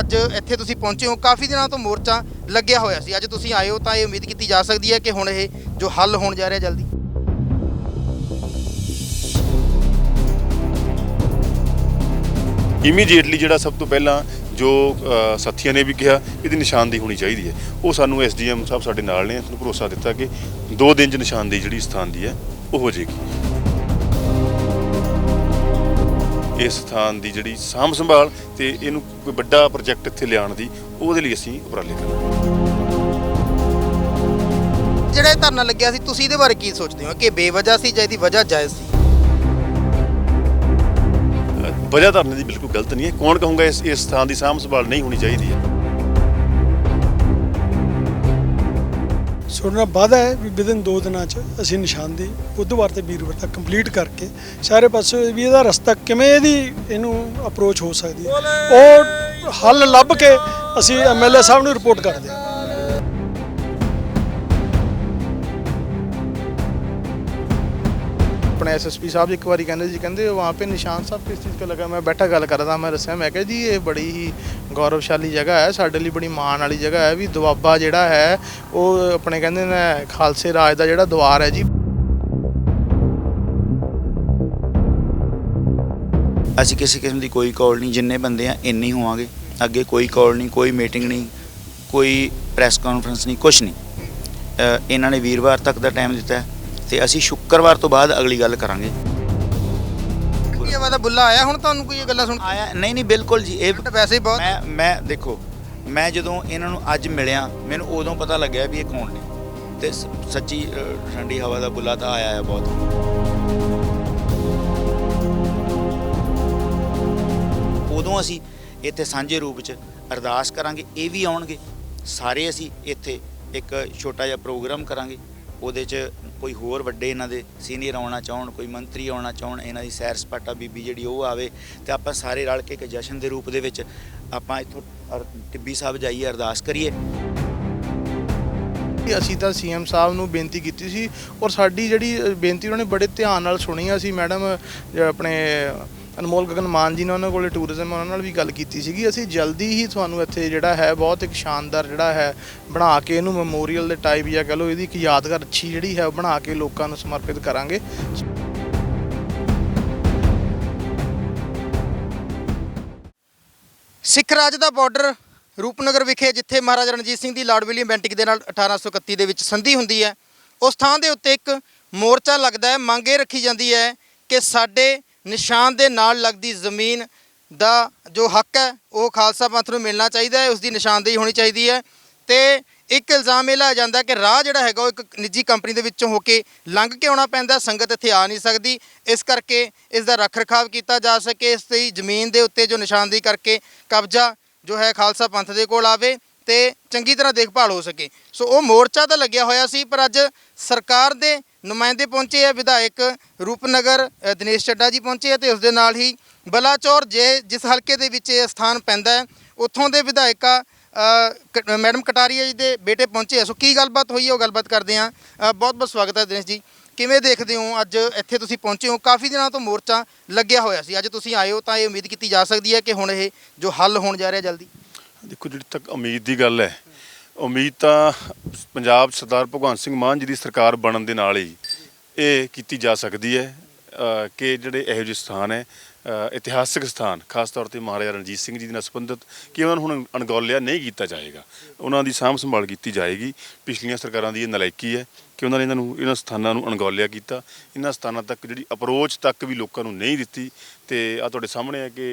ਅੱਜ ਇੱਥੇ ਤੁਸੀਂ ਪਹੁੰਚੇ ਹੋ। ਕਾਫੀ ਦਿਨਾਂ ਤੋਂ ਮੋਰਚਾ ਲੱਗਿਆ ਹੋਇਆ ਸੀ। ਅੱਜ ਤੁਸੀਂ ਆਏ ਹੋ ਤਾਂ ਇਹ ਉਮੀਦ ਕੀਤੀ ਜਾ ਸਕਦੀ ਹੈ ਕਿ ਹੁਣ ਇਹ ਜੋ ਹੱਲ ਹੋਣ ਜਾ ਰਿਹਾ ਜਲਦੀ। ਇਮੀਡੀਏਟਲੀ ਜਿਹੜਾ ਸਭ ਤੋਂ ਪਹਿਲਾਂ ਜੋ ਅ, ਸਾਥੀਆਂ ਨੇ ਵੀ ਕਿਹਾ ਇਹਦੀ ਨਿਸ਼ਾਨਦੇਹੀ ਹੋਣੀ ਚਾਹੀਦੀ ਹੈ। ਉਹ ਸਾਨੂੰ ਐਸਡੀਐਮ ਸਾਹਿਬ ਸਾਡੇ ਨਾਲ ਨੇ। ਸਾਨੂੰ ਭਰੋਸਾ ਦਿੱਤਾ ਕਿ ਦੋ ਦਿਨ ਚ ਨਿਸ਼ਾਨਦੇਹੀ ਜਿਹੜੀ ਸਥਾਨ ਦੀ ਹੈ ਉਹ ਹੋ ਜਾਏਗੀ। ਇਸ ਸਥਾਨ ਦੀ ਜਿਹੜੀ ਸਾਂਭ ਸੰਭਾਲ ਤੇ ਇਹਨੂੰ ਕੋਈ ਵੱਡਾ ਪ੍ਰੋਜੈਕਟ ਇੱਥੇ ਲਿਆਉਣ ਦੀ ਉਹਦੇ ਲਈ ਅਸੀਂ ਉਪਰਾਲੇ ਕਰਾਂਗੇ। ਜਿਹੜਾ ਧਰਨਾ ਲੱਗਿਆ ਸੀ ਤੁਸੀਂ ਇਹਦੇ ਬਾਰੇ ਕੀ ਸੋਚਦੇ ਹੋ? ਕਿ ਬੇਵਜ੍ਹਾ ਸੀ ਜਾਂ ਇਹਦੀ ਵਜ੍ਹਾ ਜਾਇਜ਼ ਸੀ? ਵਜ੍ਹਾ ਧਰਨੇ ਦੀ ਬਿਲਕੁਲ ਗਲਤ ਨਹੀਂ ਹੈ। ਕੌਣ ਕਹੂੰਗਾ ਇਸ ਇਸ ਸਥਾਨ ਦੀ ਸਾਂਭ ਸੰਭਾਲ ਨਹੀਂ ਹੋਣੀ ਚਾਹੀਦੀ ਹੈ? ਤੁਹਾਡੇ ਨਾਲ ਵਾਅਦਾ ਹੈ ਵੀ ਵਿਦਨ ਦੋ ਦਿਨਾਂ 'ਚ ਅਸੀਂ ਨਿਸ਼ਾਨਦੇਹੀ ਬੁੱਧਵਾਰ ਤੇ ਵੀਰਵਾਰ ਤੱਕ ਕੰਪਲੀਟ ਕਰਕੇ ਸਾਰੇ ਪਾਸੇ ਵੀ ਇਹਦਾ ਰਸਤਾ ਕਿਵੇਂ ਇਹਦੀ ਇਹਨੂੰ ਅਪਰੋਚ ਹੋ ਸਕਦੀ ਹੈ? ਉਹ ਹੱਲ ਲੱਭ ਕੇ ਅਸੀਂ ਐਮਐਲਏ ਸਾਹਿਬ ਨੂੰ ਰਿਪੋਰਟ ਕਰਦੇ ਹਾਂ। अपने एसएसपी साहब एक बार कहते जी कहते वहाँ पे निशान साहब किस चीज़ का लगा मैं बैठा गल करदा मैं दस्सिया मैं ਕਿਹਾ ਜੀ ਇਹ ਬੜੀ ਹੀ ਗੌਰਵਸ਼ਾਲੀ ਜਗ੍ਹਾ ਹੈ ਸਾਡੇ ਲਈ ਬੜੀ ਮਾਣ ਵਾਲੀ ਜਗ੍ਹਾ ਹੈ ਵੀ ਦੁਆਬਾ ਜਿਹੜਾ ਹੈ ਉਹ ਆਪਣੇ ਕਹਿੰਦੇ ਨੇ ਖਾਲਸੇ ਰਾਜ ਦਾ ਜਿਹੜਾ ਦੁਆਰ ਹੈ ਜੀ ਅਸੀਂ ਕਿਸੇ ਕਿਸਮ ਦੀ ਕੋਈ ਕਾਲ ਨਹੀਂ ਜਿੰਨੇ ਬੰਦੇ ਆ ਇੰਨੇ ਹੀ ਹੋਵਾਂਗੇ ਅੱਗੇ ਕੋਈ ਕਾਲ ਨਹੀਂ ਕੋਈ ਮੀਟਿੰਗ ਨਹੀਂ ਕੋਈ ਪ੍ਰੈਸ ਕਾਨਫਰੰਸ ਨਹੀਂ ਕੁਝ ਨਹੀਂ ਅ, ਇਹਨਾਂ ਨੇ ਵੀਰਵਾਰ ਤੱਕ ਦਾ ਟਾਈਮ ਦਿੱਤਾ ਹੈ ਤੇ ਅਸੀਂ ਸ਼ੁੱਕਰਵਾਰ ਤੋਂ ਬਾਅਦ ਅਗਲੀ ਗੱਲ ਕਰਾਂਗੇ। ਕੀ ਆਵਾਜ਼ ਦਾ ਬੁੱਲਾ ਆਇਆ ਹੁਣ ਤੁਹਾਨੂੰ ਕੋਈ ਇਹ ਗੱਲਾਂ ਸੁਣ ਆਇਆ ਨਹੀਂ ਨਹੀਂ ਬਿਲਕੁਲ ਜੀ ਇਹ ਤਾਂ ਵੈਸੇ ਹੀ ਬਹੁਤ। ਮੈਂ ਮੈਂ ਦੇਖੋ ਮੈਂ ਜਦੋਂ ਇਹਨਾਂ ਨੂੰ ਅੱਜ ਮਿਲਿਆ ਮੈਨੂੰ ਉਦੋਂ ਪਤਾ ਲੱਗਿਆ ਵੀ ਇਹ ਕੌਣ ਨੇ। ਤੇ ਸੱਚੀ ਠੰਡੀ ਹਵਾ ਦਾ ਬੁੱਲਾ ਤਾਂ ਆਇਆ ਹੈ ਬਹੁਤ। ਉਦੋਂ ਅਸੀਂ ਇੱਥੇ ਸਾਂਝੇ ਰੂਪ 'ਚ ਅਰਦਾਸ ਕਰਾਂਗੇ ਇਹ ਵੀ ਆਉਣਗੇ। ਸਾਰੇ ਅਸੀਂ ਇੱਥੇ ਇੱਕ ਛੋਟਾ ਜਿਹਾ ਪ੍ਰੋਗਰਾਮ ਕਰਾਂਗੇ। ਉਹਦੇ 'ਚ ਕੋਈ ਹੋਰ ਵੱਡੇ ਇਹਨਾਂ ਦੇ ਸੀਨੀਅਰ ਆਉਣਾ ਚਾਹਣ, ਕੋਈ ਮੰਤਰੀ ਆਉਣਾ ਚਾਹਣ, ਇਹਨਾਂ ਦੀ ਸੈਰ ਸਪਾਟਾ ਬੀਬੀ ਜਿਹੜੀ ਉਹ ਆਵੇ ਤੇ ਆਪਾਂ ਸਾਰੇ ਰਲ ਕੇ ਇੱਕ ਜਸ਼ਨ ਦੇ ਰੂਪ ਦੇ ਵਿੱਚ ਆਪਾਂ ਇੱਥੋਂ ਟਿੱਬੀ ਸਾਹਿਬ ਜਾਈਏ, ਅਰਦਾਸ ਕਰੀਏ। ਅਸੀਂ ਤਾਂ ਸੀਐਮ ਸਾਹਿਬ ਨੂੰ ਬੇਨਤੀ ਕੀਤੀ ਸੀ ਔਰ ਸਾਡੀ ਜਿਹੜੀ ਬੇਨਤੀ ਉਹਨਾਂ ਨੇ ਬੜੇ ਧਿਆਨ ਨਾਲ ਸੁਣੀ ਅਸੀਂ ਮੈਡਮ ਆਪਣੇ ਅਨਮੋਲ ਗਗਨ ਮਾਨ ਜੀ ਨੇ ਉਹਨਾਂ ਕੋਲੇ ਟੂਰਿਜ਼ਮ ਉਹਨਾਂ ਨਾਲ ਵੀ ਗੱਲ ਕੀਤੀ ਸੀਗੀ। ਅਸੀਂ ਜਲਦੀ ਹੀ ਤੁਹਾਨੂੰ ਇੱਥੇ ਜਿਹੜਾ ਹੈ, ਬਹੁਤ ਇੱਕ ਸ਼ਾਨਦਾਰ ਜਿਹੜਾ ਹੈ, ਬਣਾ ਕੇ ਇਹਨੂੰ ਮੈਮੋਰੀਅਲ ਦੇ ਟਾਈਪ ਜਾਂ ਕਹ ਲਓ ਇਹਦੀ ਇੱਕ ਯਾਦਗਾਰ ਅੱਛੀ ਜਿਹੜੀ ਹੈ, ਉਹ ਬਣਾ ਕੇ ਲੋਕਾਂ ਨੂੰ ਸਮਰਪਿਤ ਕਰਾਂਗੇ। ਸਿੱਖ ਰਾਜ ਦਾ ਬਾਰਡਰ ਰੂਪਨਗਰ ਵਿਖੇ, ਜਿੱਥੇ ਮਹਾਰਾਜਾ ਰਣਜੀਤ ਸਿੰਘ ਦੀ ਲਾਰਡ ਵਿਲੀਅਮ ਬੈਂਟਿਕ ਦੇ ਨਾਲ 1831 ਦੇ ਵਿੱਚ ਸੰਧੀ ਹੁੰਦੀ ਹੈ, ਉਸ ਥਾਂ ਦੇ ਉੱਤੇ ਇੱਕ ਮੋਰਚਾ ਲੱਗਦਾ ਹੈ। ਮੰਗ ਇਹ ਰੱਖੀ ਜਾਂਦੀ ਹੈ ਕਿ ਸਾਡੇ ਨਿਸ਼ਾਨ ਦੇ ਨਾਲ ਲੱਗਦੀ ਜ਼ਮੀਨ ਦਾ ਜੋ ਹੱਕ ਹੈ, ਉਹ ਖਾਲਸਾ ਪੰਥ ਨੂੰ ਮਿਲਣਾ ਚਾਹੀਦਾ ਹੈ ਉਸ ਦੀ ਨਿਸ਼ਾਨਦੇਹੀ ਹੋਣੀ ਚਾਹੀਦੀ ਹੈ। ਤੇ ਇੱਕ ਇਲਜ਼ਾਮ ਇਹ ਲਾਇਆ ਜਾਂਦਾ ਕਿ ਰਾਹ ਜਿਹੜਾ ਹੈਗਾ, ਉਹ ਇੱਕ ਨਿੱਜੀ ਕੰਪਨੀ ਦੇ ਵਿੱਚੋਂ ਹੋ ਕੇ ਲੰਘ ਕੇ ਆਉਣਾ ਪੈਂਦਾ, ਸੰਗਤ ਇੱਥੇ ਆ ਨਹੀਂ ਸਕਦੀ। ਇਸ ਕਰਕੇ ਇਸ ਦਾ ਰੱਖ ਰਖਾਵ ਕੀਤਾ ਜਾ ਸਕੇ, ਇਸ ਦੀ ਜ਼ਮੀਨ ਦੇ ਉੱਤੇ ਜੋ ਨਿਸ਼ਾਨਦੇਹੀ ਕਰਕੇ ਕਬਜ਼ਾ ਜੋ ਹੈ, ਖਾਲਸਾ ਪੰਥ ਦੇ ਕੋਲ ਆਵੇ ਤੇ ਚੰਗੀ ਤਰ੍ਹਾਂ ਦੇਖਭਾਲ ਹੋ ਸਕੇ। ਸੋ ਉਹ ਮੋਰਚਾ ਤਾਂ ਲੱਗਿਆ ਹੋਇਆ ਸੀ, ਪਰ ਅੱਜ ਸਰਕਾਰ ਦੇ ਨੁਮਾਇੰਦੇ ਪਹੁੰਚੇ ਆ ਵਿਧਾਇਕ ਰੂਪਨਗਰ ਅ, ਦਿਨੇਸ਼ ਚੱਡਾ ਜੀ ਪਹੁੰਚੇ ਆ ਤੇ ਉਸ ਦੇ ਨਾਲ ਹੀ ਬਲਾਚੌਰ ਜੇ ਜਿਸ ਹਲਕੇ ਦੇ ਵਿੱਚ ਇਹ ਸਥਾਨ ਪੈਂਦਾ ਹੈ ਉੱਥੋਂ ਦੇ ਵਿਧਾਇਕਾ ਅ, ਕ- ਮੈਡਮ ਕਟਾਰੀਆ ਜੀ ਦੇ ਬੇਟੇ ਪਹੁੰਚੇ ਆ। ਸੋ ਕੀ ਗੱਲਬਾਤ ਹੋਈ ਹੈ ਉਹ ਗੱਲਬਾਤ ਕਰਦੇ ਆ ਬਹੁਤ ਬਹੁਤ ਸਵਾਗਤ ਹੈ ਦਿਨੇਸ਼ ਜੀ। ਕਿਵੇਂ ਦੇਖਦੇ ਹੋ ਅੱਜ ਇੱਥੇ ਤੁਸੀਂ ਪਹੁੰਚੇ ਹੋ? ਕਾਫੀ ਦਿਨਾਂ ਤੋਂ ਮੋਰਚਾ ਲੱਗਿਆ ਹੋਇਆ ਸੀ। ਅੱਜ ਤੁਸੀਂ ਆਏ ਹੋ ਤਾਂ ਇਹ ਉਮੀਦ ਕੀਤੀ ਜਾ ਸਕਦੀ ਹੈ ਕਿ ਹੁਣ ਇਹ ਜੋ ਹੱਲ ਹੋਣ ਜਾ ਰਿਹਾ ਜਲਦੀ? ਦੇਖੋ ਜਿਹੜੀ ਤੱਕ ਉਮੀਦ ਦੀ ਗੱਲ ਹੈ ਉਮੀਦ ਤਾਂ ਪੰਜਾਬ ਸਰਦਾਰ ਭਗਵੰਤ ਸਿੰਘ ਮਾਨ ਜੀ ਦੀ ਸਰਕਾਰ ਬਣਨ ਦੇ ਨਾਲ ਹੀ ਇਹ ਕੀਤੀ ਜਾ ਸਕਦੀ ਹੈ ਕਿ ਜਿਹੜੇ ਇਹੋ ਜਿਹੇ ਸਥਾਨ ਹੈ ਇਤਿਹਾਸਿਕ ਸਥਾਨ, ਖਾਸ ਤੌਰ ਤੇ ਮਹਾਰਾਜਾ ਰਣਜੀਤ ਸਿੰਘ ਜੀ ਦੇ ਨਾਲ ਸੰਬੰਧਿਤ, ਕਿ ਉਹਨਾਂ ਨੂੰ ਹੁਣ ਅਣਗੌਲਿਆ ਨਹੀਂ ਕੀਤਾ ਜਾਏਗਾ। ਉਹਨਾਂ ਦੀ ਸਾਂਭ ਸੰਭਾਲ ਕੀਤੀ ਜਾਏਗੀ। ਪਿਛਲੀਆਂ ਸਰਕਾਰਾਂ ਦੀ ਇਹ ਨਲਾਇਕੀ ਹੈ ਕਿ ਉਹਨਾਂ ਨੇ ਇਹਨਾਂ ਨੂੰ, ਇਹਨਾਂ ਸਥਾਨਾਂ ਨੂੰ ਅਣਗੌਲਿਆ ਕੀਤਾ। ਇਹਨਾਂ ਸਥਾਨਾਂ ਤੱਕ ਜਿਹੜੀ ਅਪਰੋਚ ਤੱਕ ਵੀ ਲੋਕਾਂ ਨੂੰ ਨਹੀਂ ਦਿੱਤੀ। ਤੇ ਆ ਤੁਹਾਡੇ ਸਾਹਮਣੇ ਹੈ ਕਿ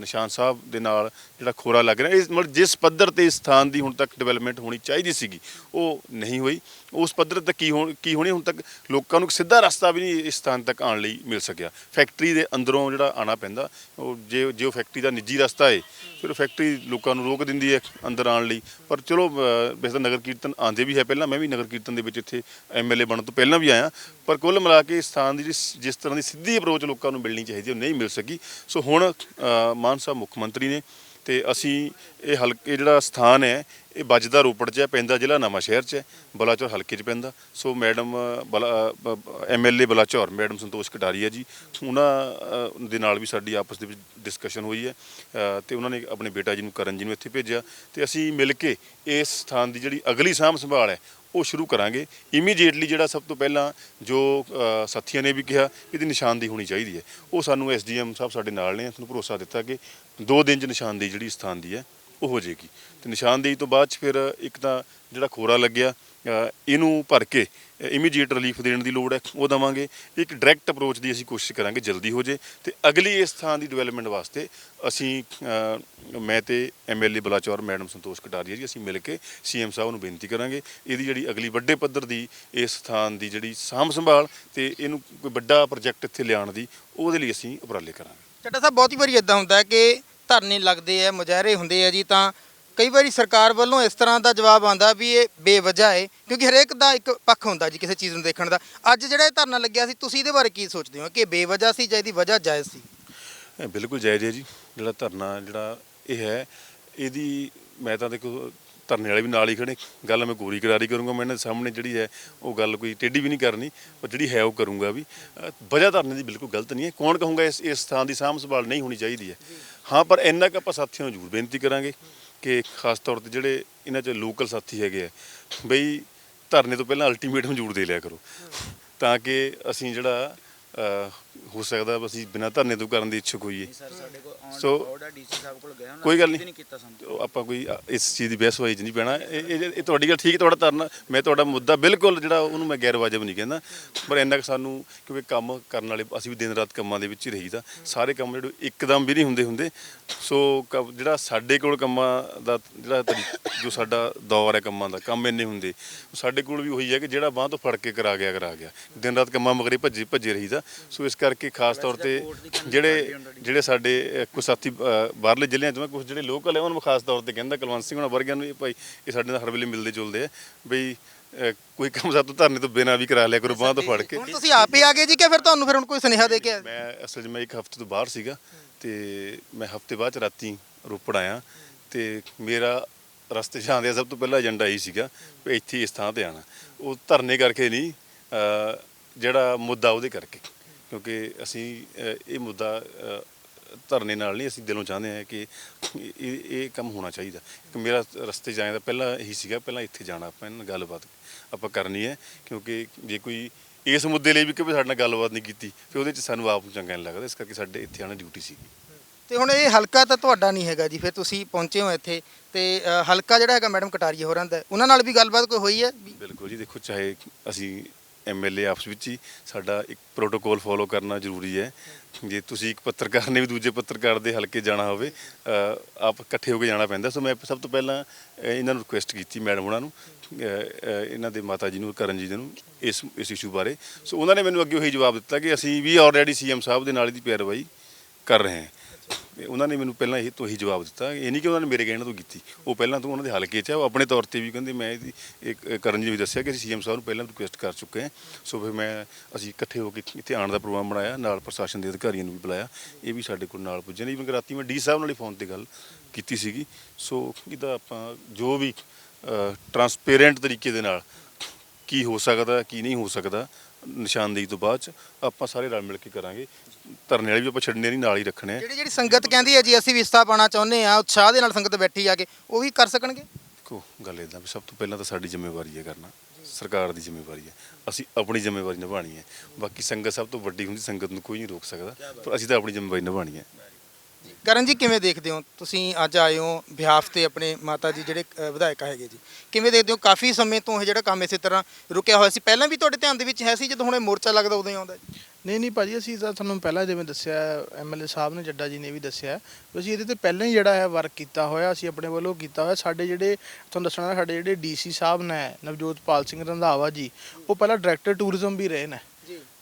ਨਿਸ਼ਾਨ ਸਾਹਿਬ ਦੇ ਨਾਲ ਜਿਹੜਾ ਖੋਰਾ ਲੱਗ ਰਿਹਾ ਇਸ ਮਤਲਬ ਜਿਸ ਪੱਧਰ ਤੇ ਇਸ ਸਥਾਨ ਦੀ ਹੁਣ ਤੱਕ ਡਿਵੈਲਪਮੈਂਟ ਹੋਣੀ ਚਾਹੀਦੀ ਸੀਗੀ, ਉਹ ਨਹੀਂ ਹੋਈ। ਉਸ ਪੱਧਰ ਤੇ ਕੀ ਹੋਣ, ਕੀ ਹੋਣੀ, ਹੁਣ ਤੱਕ ਲੋਕਾਂ ਨੂੰ ਇੱਕ ਸਿੱਧਾ ਰਸਤਾ ਵੀ ਨਹੀਂ ਇਸ ਸਥਾਨ ਤੱਕ ਆਉਣ ਲਈ ਮਿਲ ਸਕਿਆ। ਫੈਕਟਰੀ ਦੇ ਅੰਦਰੋਂ ਜਿਹੜਾ ਆਣਾ ਪੈਂਦਾ, ਉਹ ਜੇ ਜੇ ਉਹ ਫੈਕਟਰੀ ਦਾ ਨਿੱਜੀ ਰਸਤਾ ਹੈ ਫਿਰ ਉਹ ਫੈਕਟਰੀ ਲੋਕਾਂ ਨੂੰ ਰੋਕ ਦਿੰਦੀ ਹੈ ਅੰਦਰ ਆਉਣ ਲਈ। ਪਰ ਚਲੋ ਵੈਸੇ ਤਾਂ ਨਗਰ ਕੀਰਤਨ ਆਂਦੇ ਵੀ ਹੈ ਪਹਿਲਾਂ, ਮੈਂ ਵੀ ਨਗਰ ਕੀਰਤਨ ਦੇ ਵਿੱਚ ਇੱਥੇ ਐਮਐਲਏ ਬਣਨ ਤੋਂ ਪਹਿਲਾਂ ਵੀ ਆਇਆ। ਪਰ ਕੁੱਲ ਮਿਲਾ ਕੇ ਇਸ ਸਥਾਨ ਦੀ ਜਿਸ ਜਿਸ ਤਰ੍ਹਾਂ ਦੀ ਸਿੱਧੀ ਅਪਰੋਚ ਲੋਕਾਂ ਨੂੰ ਮਿਲਣੀ ਚਾਹੀਦੀ ਉਹ ਨਹੀਂ ਮਿਲ ਸਕੀ। ਸੋ ਹੁਣ ਅ, ਮਾਨ ਸਾਹਿਬ ਮੁੱਖ ਮੰਤਰੀ ਨੇ ਤੇ ਅਸੀਂ ਇਹ ਹਲਕੇ ਜਿਹੜਾ ਸਥਾਨ ਹੈ ਇਹ ਵੱਜਦਾ ਰੋਪੜ 'ਚ ਹੈ ਪੈਂਦਾ ਜ਼ਿਲ੍ਹਾ ਨਵਾਂ ਸ਼ਹਿਰ 'ਚ ਹੈ ਬਲਾਚੌਰ ਹਲਕੇ 'ਚ ਪੈਂਦਾ। So madam MLA Balachaur madam Santosh Kataria ji ਉਹਨਾਂ ਦੇ ਨਾਲ ਵੀ ਸਾਡੀ ਆਪਸ ਦੇ ਵਿੱਚ ਡਿਸਕਸ਼ਨ ਹੋਈ ਹੈ। ਅ, ਤੇ ਉਹਨਾਂ ਨੇ ਆਪਣੇ ਬੇਟਾ ਜੀ ਨੂੰ ਕਰਨ ਜੀ ਨੂੰ ਇੱਥੇ ਭੇਜਿਆ। ਤੇ ਅਸੀਂ ਮਿਲ ਕੇ ਇਸ ਸਥਾਨ ਦੀ ਜਿਹੜੀ ਅਗਲੀ ਸਾਂਭ ਸੰਭਾਲ ਹੈ ਉਹ ਸ਼ੁਰੂ ਕਰਾਂਗੇ। ਇਮੀਡੀਏਟਲੀ ਜਿਹੜਾ ਸਭ ਤੋਂ ਪਹਿਲਾਂ ਜੋ ਸਾਥੀਆਂ ਨੇ ਵੀ ਕਿਹਾ ਇਹਦੀ ਨਿਸ਼ਾਨਦੇਹੀ ਹੋਣੀ ਚਾਹੀਦੀ ਹੈ। ਉਹ ਸਾਨੂੰ ਐਸਡੀਐਮ ਸਾਹਿਬ ਸਾਡੇ ਨਾਲ ਨੇ ਤੁਹਾਨੂੰ ਭਰੋਸਾ ਦਿੱਤਾ ਕਿ ਦੋ ਦਿਨ ਚ ਨਿਸ਼ਾਨਦੇਹੀ ਜਿਹੜੀ ਸਥਾਨ ਦੀ ਹੈ ਉਹ ਹੋ ਜਾਏਗੀ। ਤੇ ਨਿਸ਼ਾਨਦੇਹੀ ਤੋਂ ਬਾਅਦ 'ਚ ਫਿਰ ਇੱਕ ਤਾਂ ਜਿਹੜਾ ਖੋਰਾ ਲੱਗਿਆ ਇਹਨੂੰ ਭਰ ਕੇ ਇਮੀਡੀਏਟ ਰਿਲੀਫ ਦੇਣ ਦੀ ਲੋੜ ਹੈ ਉਹ ਦਵਾਂਗੇ। ਇੱਕ ਡਾਇਰੈਕਟ ਅਪਰੋਚ ਦੀ ਅਸੀਂ ਕੋਸ਼ਿਸ਼ ਕਰਾਂਗੇ ਜਲਦੀ ਹੋ ਜੇ। ਤੇ ਅਗਲੀ ਇਸ ਥਾਂ ਦੀ ਡਿਵੈਲਪਮੈਂਟ ਵਾਸਤੇ ਅਸੀਂ ਅ, ਮੈਂ ਤੇ ਐਮਐਲਏ ਬਲਾਚੌਰ ਮੈਡਮ ਸੰਤੋਸ਼ ਕਟਾਰੀਆ ਜੀ ਅਸੀਂ ਮਿਲ ਕੇ ਸੀਐਮ ਸਾਹਿਬ ਨੂੰ ਬੇਨਤੀ ਕਰਾਂਗੇ। ਇਹਦੀ ਜਿਹੜੀ ਅਗਲੀ ਵੱਡੇ ਪੱਧਰ ਦੀ ਇਸ ਥਾਂ ਦੀ ਜਿਹੜੀ ਸਾਂਭ ਸੰਭਾਲ ਤੇ ਇਹਨੂੰ ਕੋਈ ਵੱਡਾ ਪ੍ਰੋਜੈਕਟ ਇੱਥੇ ਲਿਆਉਣ ਦੀ ਉਹਦੇ ਲਈ ਅਸੀਂ ਉਪਰਾਲੇ ਕਰਾਂਗੇ। ਚੱਟਾ ਸਾਹਿਬ ਬਹੁਤ ਹੀ ਵਾਰੀ ਇਦਾਂ ਹੁੰਦਾ ਕਿ ਧਰਨੇ ਲੱਗਦੇ ਆ, ਮੁਜ਼ਾਹਰੇ ਹੁੰਦੇ ਆ ਜੀ, ਤਾਂ ਕਈ ਵਾਰੀ ਸਰਕਾਰ ਵੱਲੋਂ ਇਸ ਤਰ੍ਹਾਂ ਦਾ ਜਵਾਬ ਆਉਂਦਾ ਵੀ ਇਹ ਬੇਵਜ੍ਹਾ ਹੈ ਕਿਉਂਕਿ ਹਰੇਕ ਦਾ ਇੱਕ ਪੱਖ ਹੁੰਦਾ ਜੀ ਕਿਸੇ ਚੀਜ਼ ਨੂੰ ਦੇਖਣ ਦਾ। ਅੱਜ ਜਿਹੜਾ ਇਹ ਧਰਨਾ ਲੱਗਿਆ ਸੀ, ਤੁਸੀਂ ਇਹਦੇ ਬਾਰੇ ਕੀ ਸੋਚਦੇ ਹੋ ਕਿ ਇਹ ਬੇਵਜ੍ਹਾ ਸੀ ਜਾਂ ਇਹਦੀ ਵਜ੍ਹਾ ਜਾਇਜ਼ ਸੀ? ਬਿਲਕੁਲ ਜਾਇਜ਼ ਹੈ ਜੀ, ਜਿਹੜਾ ਧਰਨਾ ਜਿਹੜਾ ਇਹ ਹੈ, ਇਹਦੀ ਮੈਂ ਤਾਂ ਦੇਖੋ ਧਰਨੇ ਵਾਲੇ ਵੀ ਨਾਲ ਹੀ ਖੜੇ। ਗੱਲ ਮੈਂ ਗੋਰੀ ਕਰਾਰੀ ਕਰੂੰਗਾ, ਮੈਂ ਇਹਨਾਂ ਦੇ ਸਾਹਮਣੇ ਜਿਹੜੀ ਹੈ, ਉਹ ਗੱਲ ਕੋਈ ਟੇਢੀ ਵੀ ਨਹੀਂ ਕਰਨੀ ਪਰ ਜਿਹੜੀ ਹੈ ਉਹ ਕਰੂੰਗਾ ਵੀ। ਵਜ੍ਹਾ ਧਰਨੇ ਦੀ ਬਿਲਕੁਲ ਗਲਤ ਨਹੀਂ ਹੈ। ਕੌਣ ਕਹੂੰਗਾ ਇਸ ਇਸ ਥਾਂ ਦੀ ਸਾਂਭ ਸੰਭਾਲ ਨਹੀਂ ਹੋਣੀ ਚਾਹੀਦੀ ਹੈ। ਹਾਂ, ਪਰ ਇੰਨਾ ਕੁ ਆਪਾਂ ਸਾਥੀਆਂ ਨੂੰ ਜ਼ਰੂਰ ਬੇਨਤੀ ਕਰਾਂਗੇ ਕਿ ਖਾਸ ਤੌਰ ਤੇ ਜਿਹੜੇ ਇਹਨਾਂ 'ਚ ਲੋਕਲ ਸਾਥੀ ਹੈਗੇ ਆ, ਬਈ ਧਰਨੇ ਤੋਂ ਪਹਿਲਾਂ ਅਲਟੀਮੇਟਮ ਜ਼ਰੂਰ ਦੇ ਲਿਆ ਕਰੋ। ਤਾਂ ਕਿ ਅਸੀਂ ਜਿਹੜਾ ਹੋ ਸਕਦਾ ਅਸੀਂ ਬਿਨਾਂ ਧਰਨੇ ਤੋਂ ਕਰਨ ਦੀ ਇੱਛੁਕ ਹੋਈਏ। ਸਰ ਸਾਡੇ ਕੋਲ ਆਨ ਸੋ, ਆਰਡਰ ਡੀਸੀ ਸਾਹਿਬ ਕੋਲ ਗਿਆ ਕੋਈ ਗੱਲ ਨਹੀਂ। ਕੀਤਾ ਸਾਨੂੰ। ਆਪਾਂ ਕੋਈ ਇਸ ਚੀਜ਼ ਦੀ ਬਹਿਸਬਾਜ਼ੀ 'ਚ ਨਹੀਂ ਪੈਣਾ। ਇਹ ਤੁਹਾਡੀ ਗੱਲ ਠੀਕ ਹੈ ਤੁਹਾਡਾ ਧਰਨਾ ਮੈਂ ਤੁਹਾਡਾ ਮੁੱਦਾ ਬਿਲਕੁਲ ਜਿਹੜਾ ਉਹਨੂੰ ਮੈਂ ਗੈਰ ਵਾਜਬ ਨਹੀਂ ਕਹਿੰਦਾ। ਪਰ ਇੰਨਾ ਕੁ ਸਾਨੂੰ ਕਿਉਂਕਿ ਕੰਮ ਕਰਨ ਵਾਲੇ ਅਸੀਂ ਵੀ ਦਿਨ ਰਾਤ ਕੰਮਾਂ ਦੇ ਵਿੱਚ ਹੀ ਰਹੀਦਾ। ਸਾਰੇ ਕੰਮ ਜਿਹੜੇ ਇੱਕਦਮ ਵੀ ਨਹੀਂ ਹੁੰਦੇ ਹੁੰਦੇ। ਸੋ ਜਿਹੜਾ ਸਾਡੇ ਕੋਲ ਕੰਮਾਂ ਦਾ ਜਿਹੜਾ ਜੋ ਸਾਡਾ ਦੌਰ ਹੈ ਕੰਮਾਂ ਦਾ ਕੰਮ ਇੰਨੇ ਹੁੰਦੇ। ਸਾਡੇ ਕੋਲ ਵੀ ਉਹੀ ਹੈ ਕਿ ਜਿਹੜਾ ਬਾਂਹ ਤੋਂ ਫੜ ਕੇ ਕਰਾ ਗਿਆ ਕਰਾ ਗਿਆ। ਦਿਨ ਰਾਤ ਕੰਮਾਂ ਮਗਰੇ ਭੱਜੇ ਭੱਜੇ ਰਹੀਦਾ। ਸੋ ਇਸ ਕਰਕੇ ਖਾਸ ਤੌਰ ਤੇ ਜਿਹੜੇ ਜਿਹੜੇ ਸਾਡੇ ਕੁਝ ਸਾਥੀ ਬਾਹਰਲੇ ਜ਼ਿਲ੍ਹਿਆਂ ਤੋਂ ਕੁਝ ਜਿਹੜੇ ਲੋਕਲ ਹੈ ਉਹਨਾਂ ਨੂੰ ਖਾਸ ਤੌਰ ਤੇ ਕਹਿੰਦਾ ਕੁਲਵੰਤ ਸਿੰਘ ਉਹਨਾਂ ਵਰਗਿਆਂ ਨੂੰ ਇਹ ਭਾਈ ਇਹ ਸਾਡੇ ਨਾਲ ਹਰ ਵੇਲੇ ਮਿਲਦੇ ਜੁਲਦੇ ਆ ਬਈ ਕੋਈ ਕੰਮ ਸਾਤੋਂ ਧਰਨੇ ਤੋਂ ਬਿਨਾਂ ਵੀ ਕਰਾ ਲਿਆ ਕਰੋ ਬਾਂਹ ਤੋਂ ਫੜ ਕੇ। ਹੁਣ ਤੁਸੀਂ ਆਪ ਹੀ ਆ ਗਏ ਜੀ ਕਿ ਫਿਰ ਤੁਹਾਨੂੰ ਫਿਰ ਹੁਣ ਕੋਈ ਸੁਨੇਹਾ ਦੇ ਕੇ ਆਏ? ਮੈਂ ਅਸਲ 'ਚ ਮੈਂ ਇੱਕ ਹਫ਼ਤੇ ਤੋਂ ਬਾਹਰ ਸੀਗਾ ਤੇ ਮੈਂ ਹਫ਼ਤੇ ਬਾਅਦ ਰਾਤੀ ਰੋਪੜ ਆਇਆ ਤੇ ਮੇਰਾ ਰਸਤੇ 'ਚ ਆਉਂਦਿਆਂ ਸਭ ਤੋਂ ਪਹਿਲਾ ਏਜੰਡਾ ਇਹੀ ਸੀਗਾ ਵੀ ਇੱਥੇ ਇਸ ਥਾਂ ਤੇ ਆਣਾ ਉਹ ਧਰਨੇ ਕਰਕੇ ਨਹੀਂ ਜਿਹੜਾ ਮੁੱਦਾ ਉਹਦੇ ਕਰਕੇ। ਕਿਉਂਕਿ ਅਸੀਂ ਇਹ ਮੁੱਦਾ ਧਰਨੇ ਨਾਲ ਨਹੀਂ ਅਸੀਂ ਦਿਲੋਂ ਚਾਹੁੰਦੇ ਹਾਂ ਕਿ ਇਹ ਇਹ ਕੰਮ ਹੋਣਾ ਚਾਹੀਦਾ। ਇੱਕ ਮੇਰਾ ਰਸਤੇ ਆਇਆ ਤਾਂ ਪਹਿਲਾਂ ਇਹੀ ਸੀਗਾ ਪਹਿਲਾਂ ਇੱਥੇ ਜਾਣਾ ਆਪਾਂ ਇਹਨਾਂ ਨਾਲ ਗੱਲਬਾਤ ਆਪਾਂ ਕਰਨੀ ਹੈ। ਕਿਉਂਕਿ ਜੇ ਕੋਈ ਇਸ ਮੁੱਦੇ ਲਈ ਵੀ ਕਿ ਸਾਡੇ ਨਾਲ ਗੱਲਬਾਤ ਨਹੀਂ ਕੀਤੀ ਫਿਰ ਉਹਦੇ 'ਚ ਸਾਨੂੰ ਆਪ ਨੂੰ ਚੰਗਾ ਨਹੀਂ ਲੱਗਦਾ ਇਸ ਕਰਕੇ ਸਾਡੇ ਇੱਥੇ ਆਉਣਾ ਡਿਊਟੀ ਸੀਗੀ। ਤੇ ਹੁਣ ਇਹ ਹਲਕਾ ਤਾਂ ਤੁਹਾਡਾ ਨਹੀਂ ਹੈਗਾ ਜੀ ਫਿਰ ਤੁਸੀਂ ਪਹੁੰਚੇ ਹੋ ਇੱਥੇ ਤੇ ਹਲਕਾ ਜਿਹੜਾ ਹੈਗਾ ਮੈਡਮ ਕਟਾਰੀਆ ਹੋਰਾਂ ਦਾ ਉਹਨਾਂ ਨਾਲ ਵੀ ਗੱਲਬਾਤ ਕੋਈ ਹੋਈ ਹੈ? ਬਿਲਕੁਲ ਜੀ ਦੇਖੋ ਚਾਹੇ ਅਸੀਂ ਐਮਐਲਏ ਆਪਸ ਵਿੱਚ ਹੀ ਸਾਡਾ ਇੱਕ ਪ੍ਰੋਟੋਕੋਲ ਫੋਲੋ ਕਰਨਾ ਜ਼ਰੂਰੀ ਹੈ। ਜੇ ਤੁਸੀਂ ਇੱਕ ਪੱਤਰਕਾਰ ਨੇ ਵੀ ਦੂਜੇ ਪੱਤਰਕਾਰ ਦੇ ਹਲਕੇ ਜਾਣਾ ਹੋਵੇ ਆਪ ਇਕੱਠੇ ਹੋ ਕੇ ਜਾਣਾ ਪੈਂਦਾ। ਸੋ ਮੈਂ ਸਭ ਤੋਂ ਪਹਿਲਾਂ ਇਹਨਾਂ ਨੂੰ ਰਿਕੁਐਸਟ ਕੀਤੀ ਮੈਡਮ ਉਹਨਾਂ ਨੂੰ ਇਹਨਾਂ ਦੇ ਮਾਤਾ ਜੀ ਨੂੰ ਕਰਨ ਜੀ ਦੇ ਨੂੰ ਇਸ ਇਸ ਇਸ਼ੂ ਬਾਰੇ। ਸੋ ਉਹਨਾਂ ਨੇ ਮੈਨੂੰ ਅੱਗੇ ਉਹੀ ਜਵਾਬ ਦਿੱਤਾ ਕਿ ਅਸੀਂ ਵੀ ਆਲਰੇਡੀ ਸੀਐਮ ਸਾਹਿਬ ਦੇ ਨਾਲ ਦੀ ਪੈਰਵਾਈ ਕਰ ਰਹੇ ਹਾਂ। ਤੇ ਉਹਨਾਂ ਨੇ ਮੈਨੂੰ ਪਹਿਲਾਂ ਇਹ ਤੋਂ ਹੀ ਜਵਾਬ ਦਿੱਤਾ ਇਹ ਨਹੀਂ ਕਿ ਉਹਨਾਂ ਨੇ ਮੇਰੇ ਕਹਿਣ ਤੋਂ ਕੀਤੀ। ਉਹ ਪਹਿਲਾਂ ਤੋਂ ਉਹਨਾਂ ਦੇ ਹਲਕੇ 'ਚ ਆ, ਉਹ ਆਪਣੇ ਤੌਰ ਤੇ ਵੀ ਕਹਿੰਦੇ, ਮੈਂ ਇਹਦੀ ਇੱਕ ਕਰਨ ਜੀ ਵੀ ਦੱਸਿਆ ਕਿ ਅਸੀਂ ਸੀਐਮ ਸਾਹਿਬ ਨੂੰ ਪਹਿਲਾਂ ਰਿਕੁਐਸਟ ਕਰ ਚੁੱਕੇ ਹਾਂ। ਸੋ ਫਿਰ ਮੈਂ, ਅਸੀਂ ਇਕੱਠੇ ਹੋ ਕੇ ਇੱਥੇ ਆਉਣ ਦਾ ਪ੍ਰੋਗਰਾਮ ਬਣਾਇਆ, ਨਾਲ ਪ੍ਰਸ਼ਾਸਨ ਦੇ ਅਧਿਕਾਰੀਆਂ ਨੂੰ ਵੀ ਬੁਲਾਇਆ। ਇਹ ਵੀ ਸਾਡੇ ਕੋਲ ਨਾਲ ਪੁੱਜੇ ਨੇ। ਇਵਨ ਰਾਤੀ ਮੈਂ ਡੀ ਸਾਹਿਬ ਨਾਲ ਹੀ ਫੋਨ ਤੇ ਗੱਲ ਕੀਤੀ ਸੀਗੀ। ਸੋ ਇਹਦਾ ਆਪਾਂ ਜੋ ਵੀ ਟਰਾਂਸਪੇਰੈਂਟ ਤਰੀਕੇ ਦੇ ਨਾਲ ਕੀ ਹੋ ਸਕਦਾ ਕੀ ਨਹੀਂ ਹੋ ਸਕਦਾ ਨਿਸ਼ਾਨਦੇਹੀ ਤੋਂ ਬਾਅਦ ਚ ਆਪਾਂ ਸਾਰੇ ਰਲ ਮਿਲ ਕੇ ਕਰਾਂਗੇ। ਧਰਨੇ ਵਾਲੇ ਵੀ ਆਪਾਂ ਛੱਡਣੇ ਨਹੀਂ ਨਾਲ ਹੀ ਰੱਖਣੇ ਆ। ਜਿਹੜੀ ਜਿਹੜੀ ਸੰਗਤ ਕਹਿੰਦੀ ਹੈ ਜੀ ਅਸੀਂ ਵੀ ਹਿੱਸਾ ਪਾਣਾ ਚਾਹੁੰਦੇ ਆ ਉਤਸ਼ਾਹ ਦੇ ਨਾਲ ਸੰਗਤ ਬੈਠੀ ਆ ਕੇ ਉਹ ਵੀ ਕਰ ਸਕਣਗੇ? ਦੇਖੋ ਗੱਲ ਇਦਾਂ ਵੀ ਸਭ ਤੋਂ ਪਹਿਲਾਂ ਤਾਂ ਸਾਡੀ ਜ਼ਿੰਮੇਵਾਰੀ ਹੈ ਕਰਨਾ। ਸਰਕਾਰ ਦੀ ਜ਼ਿੰਮੇਵਾਰੀ ਹੈ। ਅਸੀਂ ਆਪਣੀ ਜ਼ਿੰਮੇਵਾਰੀ ਨਿਭਾਣੀ ਹੈ। ਬਾਕੀ ਸੰਗਤ ਸਭ ਤੋਂ ਵੱਡੀ ਹੁੰਦੀ ਸੰਗਤ ਨੂੰ ਕੋਈ ਨਹੀਂ ਰੋਕ ਸਕਦਾ ਪਰ ਅਸੀਂ ਤਾਂ ਆਪਣੀ ਜ਼ਿੰਮੇਵਾਰੀ ਨਿਭਾਣੀ ਹੈ। ਕਰਨ ਜੀ ਕਿਵੇਂ ਦੇਖਦੇ ਹੋ? ਤੁਸੀਂ ਅੱਜ ਆਏ ਹੋ ਬਿਹਾਫ ਤੇ ਆਪਣੇ ਮਾਤਾ ਜੀ ਜਿਹੜੇ ਅ, ਵਿਧਾਇਕ ਹੈਗੇ ਜੀ। ਕਿਵੇਂ ਦੇਖਦੇ ਹੋ? ਕਾਫੀ ਸਮੇਂ ਤੋਂ ਇਹ ਜਿਹੜਾ ਕੰਮ ਇਸੇ ਤਰ੍ਹਾਂ ਰੁਕਿਆ ਹੋਇਆ ਸੀ। ਪਹਿਲਾਂ ਵੀ ਤੁਹਾਡੇ ਧਿਆਨ ਦੇ ਵਿੱਚ ਹੈ ਸੀ ਜਦੋਂ ਹੁਣ ਇਹ ਮੋਰਚਾ ਲੱਗਦਾ ਉਦੋਂ ਹੀ ਆਉਂਦਾ ਜੀ? ਨਹੀਂ ਨਹੀਂ ਭਾਜੀ ਅਸੀਂ ਤਾਂ ਤੁਹਾਨੂੰ ਪਹਿਲਾਂ ਜਿਵੇਂ ਦੱਸਿਆ ਐਮਐਲਏ ਸਾਹਿਬ ਨੇ ਜੱਡਾ ਜੀ ਨੇ ਵੀ ਦੱਸਿਆ। ਵੀ ਅਸੀਂ ਇਹਦੇ ਤੇ ਪਹਿਲਾਂ ਹੀ ਜਿਹੜਾ ਹੈ ਵਰਕ ਕੀਤਾ ਹੋਇਆ ਅਸੀਂ ਆਪਣੇ ਵੱਲੋਂ ਕੀਤਾ ਹੋਇਆ। ਸਾਡੇ ਜਿਹੜੇ ਤੁਹਾਨੂੰ ਦੱਸਣਾ ਸਾਡੇ ਜਿਹੜੇ ਡੀਸੀ ਸਾਹਿਬ ਨੇ ਨਵਜੋਤ ਪਾਲ ਸਿੰਘ ਰੰਧਾਵਾ ਜੀ ਉਹ ਪਹਿਲਾਂ ਡਾਇਰੈਕਟਰ ਟੂਰਿਜ਼ਮ ਵੀ ਰਹੇ ਨੇ।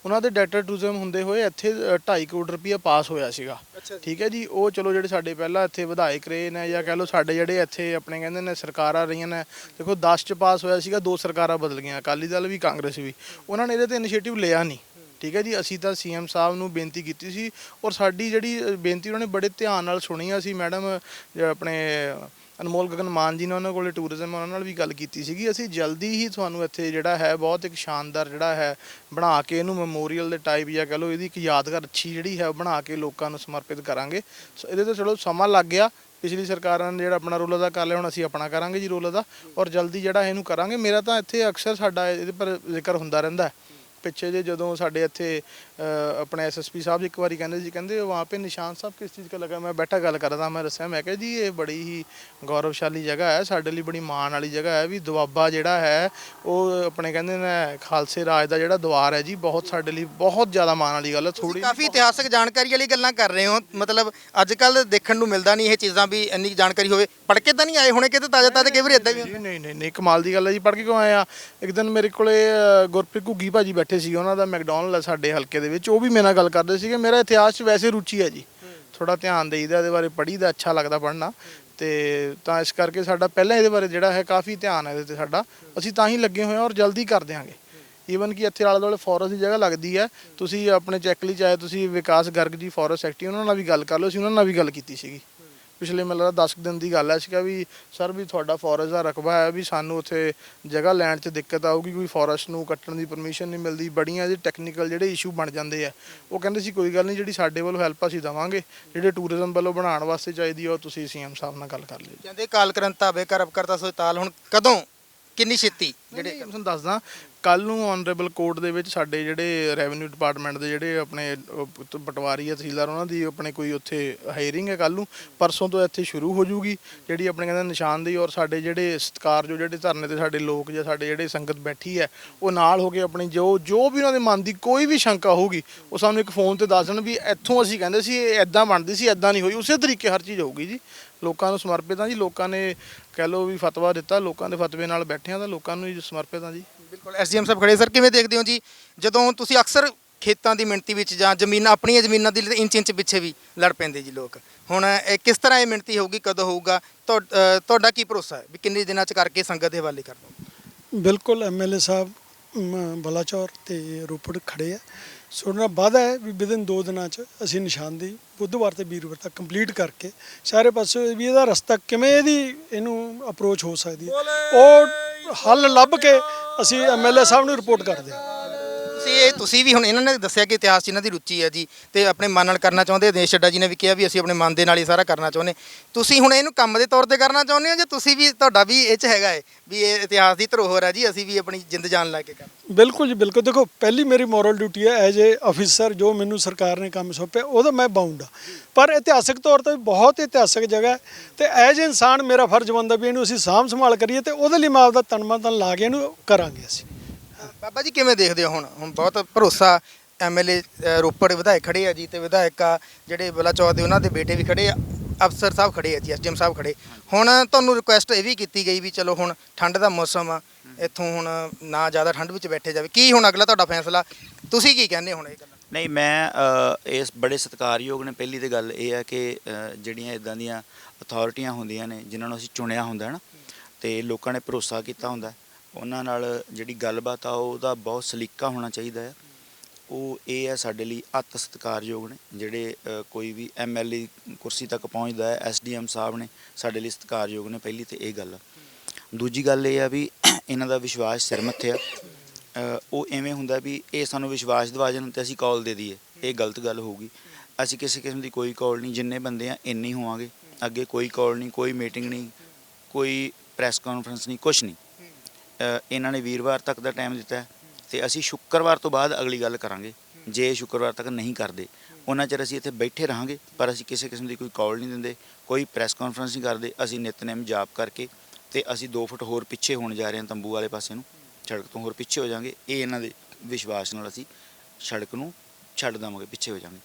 ਉਹਨਾਂ ਦੇ ਡਾਇਰੈਕਟਰ ਟੂਰਿਜ਼ਮ ਹੁੰਦੇ ਹੋਏ ਇੱਥੇ 2.5 ਕਰੋੜ ਰੁਪਈਆ ਪਾਸ ਹੋਇਆ ਸੀਗਾ। ਠੀਕ ਹੈ ਜੀ? ਉਹ ਚਲੋ ਜਿਹੜੇ ਸਾਡੇ ਪਹਿਲਾਂ ਇੱਥੇ ਵਿਧਾਇਕ ਰਹੇ ਨੇ ਜਾਂ ਕਹਿ ਲਓ ਸਾਡੇ ਜਿਹੜੇ ਇੱਥੇ ਆਪਣੇ ਕਹਿੰਦੇ ਨੇ ਸਰਕਾਰਾਂ ਰਹੀਆਂ ਨੇ ਦੇਖੋ 10 ਚ ਪਾਸ ਹੋਇਆ ਸੀਗਾ ਦੋ ਸਰਕਾਰਾਂ ਬਦਲ ਗਈਆਂ ਅਕਾਲੀ ਦਲ ਵੀ ਕਾਂਗਰਸ ਵੀ। ਉਹਨਾਂ ਨੇ ਇਹਦੇ ਤੇ ਇਨੀਸ਼ੀਏਟਿਵ ਲਿਆ ਨਹੀਂ। ਠੀਕ ਹੈ ਜੀ? ਅਸੀਂ ਤਾਂ ਸੀਐਮ ਸਾਹਿਬ ਨੂੰ ਬੇਨਤੀ ਕੀਤੀ ਸੀ ਔਰ ਸਾਡੀ ਜਿਹੜੀ ਬੇਨਤੀ ਉਹਨਾਂ ਨੇ ਬੜੇ ਧਿਆਨ ਨਾਲ ਸੁਣੀ ਆ ਅਸੀਂ ਮੈਡਮ ਆਪਣੇ ਅਨਮੋਲ ਗਗਨ ਮਾਨ ਜੀ ਨੇ ਉਹਨਾਂ ਕੋਲੇ ਟੂਰਿਜ਼ਮ ਉਹਨਾਂ ਨਾਲ ਵੀ ਗੱਲ ਕੀਤੀ ਸੀਗੀ। ਅਸੀਂ ਜਲਦੀ ਹੀ ਤੁਹਾਨੂੰ ਇੱਥੇ ਜਿਹੜਾ ਹੈ, ਬਹੁਤ ਇੱਕ ਸ਼ਾਨਦਾਰ ਜਿਹੜਾ ਹੈ, ਬਣਾ ਕੇ ਇਹਨੂੰ ਮੈਮੋਰੀਅਲ ਦੇ ਟਾਈਪ ਜਾਂ ਕਹ ਲਓ, ਇਹਦੀ ਇੱਕ ਯਾਦਗਾਰ ਅੱਛੀ ਜਿਹੜੀ ਹੈ, ਉਹ ਬਣਾ ਕੇ ਲੋਕਾਂ ਨੂੰ ਸਮਰਪਿਤ ਕਰਾਂਗੇ। ਸੋ ਇਹਦੇ ਤੇ ਚਲੋ ਸਮਾਂ ਲੱਗ ਗਿਆ। ਪਿਛਲੀ ਸਰਕਾਰਾਂ ਨੇ ਜਿਹੜਾ ਆਪਣਾ ਰੋਲ ਅਦਾ ਕਰ ਲਿਆ, ਹੁਣ ਅਸੀਂ ਆਪਣਾ ਕਰਾਂਗੇ ਜੀ ਰੋਲ ਅਦਾ ਔਰ ਜਲਦੀ ਜਿਹੜਾ ਇਹਨੂੰ ਕਰਾਂਗੇ। ਮੇਰਾ ਤਾਂ ਇੱਥੇ ਅਕਸਰ ਸਾਡਾ ਇਹਦੇ ਪਰ ਜ਼ਿਕਰ ਹੁੰਦਾ ਰਹਿੰਦਾ ਪਿੱਛੇ ਜੇ ਜਦੋਂ ਸਾਡੇ ਇੱਥੇ ਆਪਣੇ ਐਸਐਸਪੀ ਸਾਹਿਬ ਜੀ ਇੱਕ ਵਾਰੀ ਕਹਿੰਦੇ ਜੀ ਕਹਿੰਦੇ ਉਹ ਪੇ ਨਿਸ਼ਾਨ ਸਾਹਿਬ ਕਿਸ ਚੀਜ਼ ਦਾ ਲੱਗਾ? ਮੈਂ ਬੈਠਾ ਗੱਲ ਕਰ ਮੈਂ ਦੱਸਿਆ ਮੈਂ ਕਿਹਾ ਜੀ ਇਹ ਬੜੀ ਹੀ ਗੌਰਵਸ਼ਾਲੀ ਜਗ੍ਹਾ ਹੈ ਸਾਡੇ ਲਈ ਬੜੀ ਮਾਣ ਵਾਲੀ ਜਗ੍ਹਾ ਹੈ ਵੀ ਦੁਆਬਾ ਜਿਹੜਾ ਹੈ ਉਹ ਆਪਣੇ ਕਹਿੰਦੇ ਨੇ ਖਾਲਸੇ ਰਾਜ ਦਾ ਜਿਹੜਾ ਦੁਆਰ ਹੈ ਜੀ ਬਹੁਤ ਸਾਡੇ ਲਈ ਬਹੁਤ ਜ਼ਿਆਦਾ ਮਾਣ ਵਾਲੀ ਗੱਲ ਹੈ ਥੋੜੀ ਕਾਫੀ ਇਤਿਹਾਸਿਕ ਜਾਣਕਾਰੀ ਵਾਲੀ ਗੱਲਾਂ ਕਰ ਰਹੇ ਹੋ ਮਤਲਬ ਅੱਜ ਕੱਲ ਦੇਖਣ ਨੂੰ ਮਿਲਦਾ ਨਹੀਂ ਇਹ ਚੀਜ਼ਾਂ ਵੀ ਇੰਨੀ ਜਾਣਕਾਰੀ ਹੋਵੇ। ਪੜ ਕੇ ਤਾਂ ਨਹੀਂ ਆਏ ਹੋਣੇ ਕਿਤੇ ਤਾਜ਼ਾ ਤਾਜ਼ਾ ਕਈ ਵਾਰ ਇਦਾਂ ਵੀ ਨਹੀਂ ਨਹੀਂ ਨਹੀਂ ਕਮਾਲ ਦੀ ਗੱਲ ਹੈ ਜੀ ਪੜ ਕੇ ਕਿਉਂ ਆਏ ਆ? ਇੱਕ ਦਿਨ ਮੇਰੇ ਕੋਲੇ ਗੁਰਪ੍ਰੀਤ ਘੁੱਗੀ ਭਾਜੀ ਬੈਠੇ ਸੀ ਉਹਨਾਂ ਦਾ ਮੈਕਡੋਨਲਡ ਹੈ ਸਾਡੇ ਹਲਕੇ ਦੇ ਵਿੱਚ, ਉਹ ਵੀ ਮੇਰੇ ਨਾਲ ਗੱਲ ਕਰਦੇ ਸੀਗੇ। ਮੇਰਾ ਇਤਿਹਾਸ 'ਚ ਵੈਸੇ ਰੁਚੀ ਹੈ ਜੀ। ਥੋੜਾ ਧਿਆਨ ਦੇਈਦਾ, ਇਹਦੇ ਬਾਰੇ ਪੜ੍ਹੀਦਾ, ਅੱਛਾ ਲੱਗਦਾ ਪੜ੍ਹਨਾ। ਤੇ ਤਾਂ ਇਸ ਕਰਕੇ ਸਾਡਾ ਪਹਿਲਾਂ ਇਹਦੇ ਬਾਰੇ ਜਿਹੜਾ ਹੈ ਕਾਫੀ ਧਿਆਨ ਹੈ ਇਹਦੇ ਤੇ ਸਾਡਾ। ਅਸੀਂ ਤਾਂ ਹੀ ਲੱਗੇ ਹੋਏ ਹਾਂ ਔਰ ਜਲਦੀ ਕਰ ਦਿਆਂਗੇ। ਈਵਨ ਕਿ ਇੱਥੇ ਆਲੇ ਦੁਆਲੇ ਫੋਰੈਸਟ ਦੀ ਜਗ੍ਹਾ ਲੱਗਦੀ ਹੈ। ਤੁਸੀਂ ਆਪਣੇ ਚੈੱਕ ਲਈ ਚਾਹੇ ਤੁਸੀਂ ਵਿਕਾਸ ਗਰਗ ਜੀ ਫੋਰੈਸਟ ਸੈਕਟਰੀ ਉਹਨਾਂ ਨਾਲ ਵੀ ਗੱਲ ਕਰ ਲਓ। ਅਸੀਂ ਉਹਨਾਂ ਨਾਲ ਵੀ ਗੱਲ ਕੀਤੀ ਸੀਗੀ। ਪਿਛਲੇ ਮੈਨੂੰ ਲੱਗਦਾ 10 ਕੁ ਦਿਨ ਦੀ ਗੱਲ ਹੈ, ਸੀਗਾ ਵੀ ਸਰ ਵੀ ਤੁਹਾਡਾ ਫੋਰੈਸਟ ਦਾ ਰਕਬਾ ਹੈ ਵੀ ਸਾਨੂੰ ਉੱਥੇ ਜਗ੍ਹਾ ਲੈਣ 'ਚ ਦਿੱਕਤ ਆਊਗੀ, ਕੋਈ ਫੋਰੈਸਟ ਨੂੰ ਕੱਟਣ ਦੀ ਪਰਮਿਸ਼ਨ ਨਹੀਂ ਮਿਲਦੀ, ਬੜੀਆਂ ਜਿਹੇ ਟੈਕਨੀਕਲ ਜਿਹੜੇ ਇਸ਼ੂ ਬਣ ਜਾਂਦੇ ਆ। ਉਹ ਕਹਿੰਦੇ ਸੀ, ਕੋਈ ਗੱਲ ਨਹੀਂ, ਜਿਹੜੀ ਸਾਡੇ ਵੱਲੋਂ ਹੈਲਪ ਅਸੀਂ ਦਵਾਂਗੇ, ਜਿਹੜੇ ਟੂਰਿਜ਼ਮ ਵੱਲੋਂ ਬਣਾਉਣ ਵਾਸਤੇ ਚਾਹੀਦੀ ਆ, ਉਹ ਤੁਸੀਂ ਸੀਐਮ ਸਾਹਿਬ ਨਾਲ ਗੱਲ ਕਰ ਲਿਓ ਕਹਿੰਦੇ ਕਾਲ ਕਰੰਤਾ ਬੇ ਕਰਤਾ ਸੋ ਤਾਲ ਹੁਣ ਕਦੋਂ? ਕਿੰਨੀ ਛੇਤੀ? ਜਿਹੜੇ ਤੁਹਾਨੂੰ ਦੱਸਦਾ ਕੱਲ ਨੂੰ ਆਨਰੇਬਲ ਕੋਰਟ ਦੇ ਵਿੱਚ ਸਾਡੇ ਜਿਹੜੇ ਰੈਵਨਿਊ ਡਿਪਾਰਟਮੈਂਟ ਦੇ ਜਿਹੜੇ ਆਪਣੇ ਪਟਵਾਰੀ ਤਹਿਸੀਲਦਾਰ, ਉਹਨਾਂ ਦੀ ਆਪਣੇ ਕੋਈ ਉੱਥੇ ਹਾਇਰਿੰਗ ਹੈ ਕੱਲ ਨੂੰ। ਪਰਸੋਂ ਤੋਂ ਇੱਥੇ ਸ਼ੁਰੂ ਹੋ ਜੂਗੀ ਜਿਹੜੀ ਆਪਣੇ ਕਹਿੰਦੇ ਨਿਸ਼ਾਨਦੇਹੀ ਔਰ ਸਾਡੇ ਜਿਹੜੇ ਸਤਕਾਰ ਜੋ ਜਿਹੜੇ ਧਰਨੇ ਤੇ ਸਾਡੇ ਲੋਕ ਜਾਂ ਸਾਡੇ ਜਿਹੜੇ ਸੰਗਤ ਬੈਠੀ ਹੈ, ਉਹ ਨਾਲ ਹੋ ਕੇ ਆਪਣੀ ਜੋ ਜੋ ਵੀ ਉਹਨਾਂ ਦੇ ਮਨ ਦੀ ਕੋਈ ਵੀ ਸ਼ੰਕਾ ਹੋਊਗੀ, ਉਹ ਸਾਨੂੰ ਇੱਕ ਫੋਨ ਤੇ ਦੱਸ ਦੇਣ ਵੀ ਇੱਥੋਂ ਅਸੀਂ ਕਹਿੰਦੇ ਸੀ, ਇਹ ਐਦਾਂ ਬਣਦੀ ਸੀ ਐਦਾਂ ਨਹੀਂ ਹੋਈ, ਉਸੇ ਤਰੀਕੇ ਹਰ ਚੀਜ਼ ਹੋਊਗੀ ਜੀ। ਲੋਕਾਂ ਨੂੰ ਸਮਰਪਿਤ ਆ ਜੀ ਲੋਕਾਂ ਨੇ ਕਹਿ ਲਓ ਵੀ ਫਤਵਾ ਦਿੱਤਾ ਲੋਕਾਂ ਦੇ ਫਤਵੇ ਨਾਲ ਬੈਠੇ ਆ ਤਾਂ ਲੋਕਾਂ ਨੂੰ ਹੀ ਸਮਰਪਿਤ ਆ ਜੀ। ਬਿਲਕੁਲ ਐਸਡੀਐਮ ਸਾਹਿਬ ਖੜੇ ਸਰ ਕਿਵੇਂ ਦੇਖਦੇ ਹੋ ਜੀ? ਜਦੋਂ ਤੁਸੀਂ ਅਕਸਰ ਖੇਤਾਂ ਦੀ ਮਿਣਤੀ ਵਿੱਚ ਜਾਂ ਜ਼ਮੀਨਾਂ ਆਪਣੀਆਂ ਜ਼ਮੀਨਾਂ ਦੀ ਇੰਚ ਇੰਚ ਪਿੱਛੇ ਵੀ ਲੜ ਪੈਂਦੇ ਜੀ ਲੋਕ। ਹੁਣ ਇਹ ਕਿਸ ਤਰ੍ਹਾਂ ਇਹ ਮਿਣਤੀ ਹੋਊਗੀ ਕਦੋਂ ਹੋਊਗਾ? ਤੁਹਾਡਾ ਕੀ ਭਰੋਸਾ ਹੈ ਵੀ ਕਿੰਨੇ ਦਿਨਾਂ ਚ ਕਰਕੇ ਸੰਗਤ ਦੇ ਹਵਾਲੇ ਕਰ ਦੋ ਬਿਲਕੁਲ ਐਮਐਲਏ ਸਾਹਿਬ ਬਲਾਚੌਰ ਤੇ ਰੋਪੜ ਖੜੇ ਆ। ਸੋਨਾ ਵਾਅਦਾ ਹੈ ਵੀ ਵਿਦਨ 2 ਦਿਨਾਂ ਚ ਅਸੀਂ ਨਿਸ਼ਾਨਦੇਹੀ ਬੁੱਧਵਾਰ ਤੇ ਵੀਰਵਾਰ ਤੱਕ ਕੰਪਲੀਟ ਕਰਕੇ ਸਾਰੇ ਪਾਸੇ ਵੀ ਇਹਦਾ ਰਸਤਾ ਕਿਵੇਂ ਇਹਦੀ ਇਹਨੂੰ ਅਪਰੋਚ ਹੋ ਸਕਦੀ ਹੈ। ਉਹ ਹੱਲ ਲੱਭ ਕੇ ਅਸੀਂ ਐਮਐਲਏ ਸਾਹਿਬ ਨੂੰ ਰਿਪੋਰਟ ਕਰਦੇ ਹਾਂ। ਤੁਸੀਂ ਇਹ ਤੁਸੀਂ ਵੀ ਹੁਣ ਇਹਨਾਂ ਨੇ ਦੱਸਿਆ ਕਿ ਇਤਿਹਾਸ 'ਚ ਇਹਨਾਂ ਦੀ ਰੁਚੀ ਹੈ ਜੀ ਤੇ ਆਪਣੇ ਮਨ ਨਾਲ ਕਰਨਾ ਚਾਹੁੰਦੇ ਦੇਸ਼ ਛੱਡਾ ਜੀ ਨੇ ਵੀ ਕਿਹਾ ਵੀ ਅਸੀਂ ਆਪਣੇ ਮਨ ਦੇ ਨਾਲ ਹੀ ਸਾਰਾ ਕਰਨਾ ਚਾਹੁੰਦੇ ਤੁਸੀਂ ਹੁਣ ਇਹਨੂੰ ਕੰਮ ਦੇ ਤੌਰ ਤੇ ਕਰਨਾ ਚਾਹੁੰਦੇ ਹੋ ਜਾਂ ਤੁਸੀਂ ਵੀ ਤੁਹਾਡਾ ਵੀ ਇਹ 'ਚ ਹੈਗਾ ਹੈ ਵੀ ਇਹ ਇਤਿਹਾਸ ਦੀ ਧਰੋਹਰ ਹੈ ਜੀ, ਅਸੀਂ ਵੀ ਆਪਣੀ ਜਿੰਦ ਜਾਨ ਲਾ ਕੇ ਕਰ ਬਿਲਕੁਲ ਜੀ, ਬਿਲਕੁਲ। ਦੇਖੋ, ਪਹਿਲੀ ਮੇਰੀ ਮੋਰਲ ਡਿਊਟੀ ਹੈ ਐਜ਼ ਏ ਅਫੀਸਰ ਜੋ ਮੈਨੂੰ ਸਰਕਾਰ ਨੇ ਕੰਮ ਸੌਂਪਿਆ, ਉਹਦਾ ਮੈਂ ਬਾਉਂਡ ਆ ਪਰ ਇਤਿਹਾਸਕ ਤੌਰ ਤੇ ਬਹੁਤ ਇਤਿਹਾਸਕ ਜਗ੍ਹਾ ਹੈ ਤੇ ਐਜ਼ ਇਨਸਾਨ ਮੇਰਾ ਫਰਜ਼ ਬਣਦਾ ਵੀ ਇਹਨੂੰ ਅਸੀਂ ਸਾਂਭ ਸੰਭਾਲ ਕਰੀਏ ਤੇ ਉਹਦੇ ਲਈ ਮੈਂ ਆਪਦਾ ਤਨ ਮਨ ਧਨ ਲਾ ਕੇ ਇਹਨੂੰ ਕਰਾਂਗੇ ਅਸੀਂ। ਬਾਬਾ ਜੀ ਕਿਵੇਂ ਦੇਖਦੇ ਹੋ ਹੁਣ? ਹੁਣ ਬਹੁਤ ਭਰੋਸਾ ਐਮਐਲਏ ਰੋਪੜ ਵਿਧਾਇਕ ਖੜੇ ਆ ਜੀ ਤੇ ਵਿਧਾਇਕ ਆ ਜਿਹੜੇ ਬਲਾਚੌਰ ਦੇ ਉਹਨਾਂ ਦੇ ਬੇਟੇ ਵੀ ਖੜੇ ਆ ਅਫਸਰ ਸਾਹਿਬ ਖੜੇ ਆ ਜੀ ਐਸਡੀਐਮ ਸਾਹਿਬ ਖੜੇ। ਹੁਣ ਤੁਹਾਨੂੰ ਰਿਕੁਐਸਟ ਇਹ ਵੀ ਕੀਤੀ ਗਈ ਵੀ ਚਲੋ ਹੁਣ ਠੰਡ ਦਾ ਮੌਸਮ ਆ ਇੱਥੋਂ ਹੁਣ ਨਾ ਜ਼ਿਆਦਾ ਠੰਡ ਵਿੱਚ ਬੈਠੇ ਜਾਵੇ। ਕੀ ਹੁਣ ਅਗਲਾ ਤੁਹਾਡਾ ਫੈਸਲਾ? ਤੁਸੀਂ ਕੀ ਕਹਿੰਦੇ ਹੁਣ ਇਹ ਗੱਲ? ਨਹੀਂ ਮੈਂ ਅ, ਇਸ ਬੜੇ ਸਤਿਕਾਰਯੋਗ ਨੇ। ਪਹਿਲੀ ਤੇ ਗੱਲ ਇਹ ਹੈ ਕਿ ਅ, ਜਿਹੜੀਆਂ ਇਦਾਂ ਦੀਆਂ ਅਥਾਰਟੀਆਂ ਹੁੰਦੀਆਂ ਨੇ ਜਿਨ੍ਹਾਂ ਨੂੰ ਅਸੀਂ ਚੁਣਿਆ ਹੁੰਦਾ ਹੈ ਨਾ ਤੇ ਲੋਕਾਂ ਨੇ ਭਰੋਸਾ ਕੀਤਾ ਹੁੰਦਾ ਹੈ, ਉਹਨਾਂ ਨਾਲ ਜਿਹੜੀ ਗੱਲਬਾਤ ਆ, ਉਹਦਾ ਬਹੁਤ ਸਲੀਕਾ ਹੋਣਾ ਚਾਹੀਦਾ ਹੈ। ਉਹ ਇਹ ਹੈ ਸਾਡੇ ਲਈ ਅਤ ਸਤਿਕਾਰਯੋਗ ਨੇ, ਜਿਹੜੇ ਕੋਈ ਵੀ ਐਮਐਲਏ ਕੁਰਸੀ ਤੱਕ ਪਹੁੰਚਦਾ ਹੈ ਐਸਡੀਐਮ ਸਾਹਿਬ ਨੇ ਸਾਡੇ ਲਈ ਸਤਿਕਾਰਯੋਗ ਨੇ ਪਹਿਲੀ ਤੇ ਇਹ ਗੱਲ। ਆ। ਦੂਜੀ ਗੱਲ ਇਹ ਆ ਵੀ ਇਹਨਾਂ ਦਾ ਵਿਸ਼ਵਾਸ ਸਿਰ ਮੱਥੇ ਆ। ਉਹ ਐਵੇਂ ਹੁੰਦਾ ਵੀ ਇਹ ਸਾਨੂੰ ਵਿਸ਼ਵਾਸ ਦਿਵਾ ਜਾਣ ਤੇ ਅਸੀਂ ਕਾਲ ਦੇ ਦਈਏ, ਇਹ ਗਲਤ ਗੱਲ ਹੋਊਗੀ। ਅਸੀਂ ਕਿਸੇ ਕਿਸਮ ਦੀ ਕੋਈ ਕਾਲ ਨਹੀਂ, ਜਿੰਨੇ ਬੰਦੇ ਆ ਇੰਨੇ ਹੀ ਹੋਵਾਂਗੇ। ਅੱਗੇ ਕੋਈ ਕਾਲ ਨਹੀਂ, ਕੋਈ ਮੀਟਿੰਗ ਨਹੀਂ, ਕੋਈ ਪ੍ਰੈਸ ਕਾਨਫਰੰਸ ਨਹੀਂ ਕੁਝ ਨਹੀਂ। ਇਹਨਾਂ ਨੇ ਵੀਰਵਾਰ ਤੱਕ ਦਾ ਟਾਈਮ ਦਿੱਤਾ ਹੈ ਤੇ ਅਸੀਂ ਸ਼ੁੱਕਰਵਾਰ ਤੋਂ ਬਾਅਦ ਅਗਲੀ ਗੱਲ ਕਰਾਂਗੇ। ਜੇ ਸ਼ੁੱਕਰਵਾਰ ਤੱਕ ਨਹੀਂ ਕਰਦੇ, ਉਹਨਾਂ ਚਿਰ ਅਸੀਂ ਇੱਥੇ ਬੈਠੇ ਰਹਾਂਗੇ, ਪਰ ਅਸੀਂ ਕਿਸੇ ਕਿਸਮ ਦੀ ਕੋਈ ਕਾਲ ਨਹੀਂ ਦਿੰਦੇ, ਕੋਈ ਪ੍ਰੈਸ ਕਾਨਫਰੰਸ ਨਹੀਂ ਕਰਦੇ, ਅਸੀਂ ਨਿਤਨੇਮ ਜਾਪ ਕਰਕੇ ਤੇ ਅਸੀਂ 2 ਫੁੱਟ ਹੋਰ ਪਿੱਛੇ ਹੋਣ ਜਾ ਰਹੇ ਹਾਂ ਤੰਬੂ ਵਾਲੇ ਪਾਸੇ ਨੂੰ, ਸੜਕ ਤੋਂ ਹੋਰ ਪਿੱਛੇ ਹੋ ਜਾਾਂਗੇ ਇਹ ਇਹਨਾਂ ਦੇ ਵਿਸ਼ਵਾਸ ਨਾਲ ਅਸੀਂ ਸੜਕ ਨੂੰ ਛੱਡ ਦੇਵਾਂਗੇ, ਪਿੱਛੇ ਹੋ ਜਾਾਂਗੇ